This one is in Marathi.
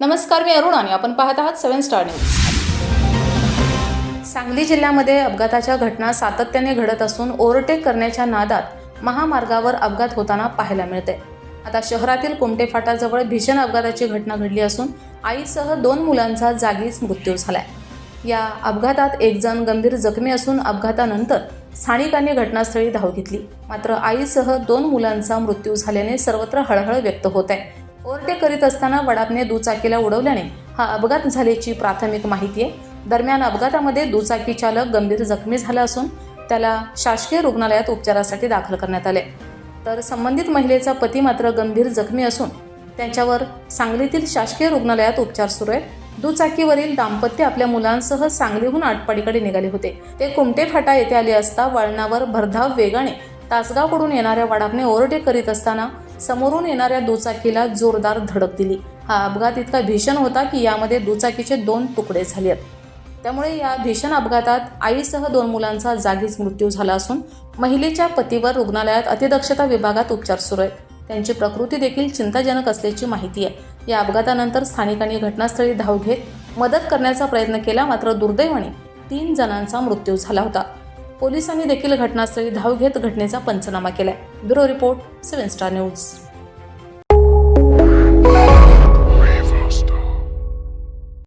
नमस्कार मी अरुण आणि आपण पाहत आहात सेव्हन स्टार न्यूज. सांगली जिल्ह्यामध्ये अपघाताच्या घटना सातत्याने घडत असून ओव्हरटेक करण्याच्या नादात महामार्गावर अपघात होताना पाहायला मिळते आता शहरातील कुमटे फाटाजवळ भीषण अपघाताची घटना घडली असून आईसह दोन मुलांचा जागीच मृत्यू झालाय. या अपघातात एक जण गंभीर जखमी असून अपघातानंतर स्थानिकांनी घटनास्थळी धाव घेतली. मात्र आईसह दोन मुलांचा मृत्यू झाल्याने सर्वत्र हळहळ व्यक्त होत आहे. ओव्हरटेक करीत असताना वडापने दुचाकीला उडवल्याने हा अपघात झाल्याची प्राथमिक माहिती आहे. दरम्यान अपघातामध्ये दुचाकी चालक गंभीर जखमी झाला असून त्याला शासकीय रुग्णालयात उपचारासाठी दाखल करण्यात आले. तर संबंधित महिलेचा पती मात्र गंभीर जखमी असून त्यांच्यावर सांगलीतील शासकीय रुग्णालयात उपचार सुरू आहेत. दुचाकीवरील दाम्पत्य आपल्या मुलांसह सांगलीहून आटपाडीकडे निघाले होते. ते कुमटे फाटा येथे आले असता वळणावर भरधाव वेगाने तासगावकडून येणाऱ्या वडापने ओव्हरटेक करीत असताना समोरून येणाऱ्या दुचाकीला जोरदार धडक दिली. हा अपघात इतका भीषण होता की यामध्ये दुचाकीचे दोन तुकडे झाले आहेत. त्यामुळे या भीषण अपघातात आईसह दोन मुलांचा जागीच मृत्यू झाला असून महिलेच्या पतीवर रुग्णालयात अतिदक्षता विभागात उपचार सुरू आहेत. त्यांची प्रकृती देखील चिंताजनक असल्याची माहिती आहे. या अपघातानंतर स्थानिकांनी घटनास्थळी धाव घेत मदत करण्याचा प्रयत्न केला मात्र दुर्दैवाने तीन जणांचा मृत्यू झाला होता. पोलिसांनी देखील घटनास्थळी धाव घेत घटनेचा पंचनामा केलाय. Bureau report seven star news.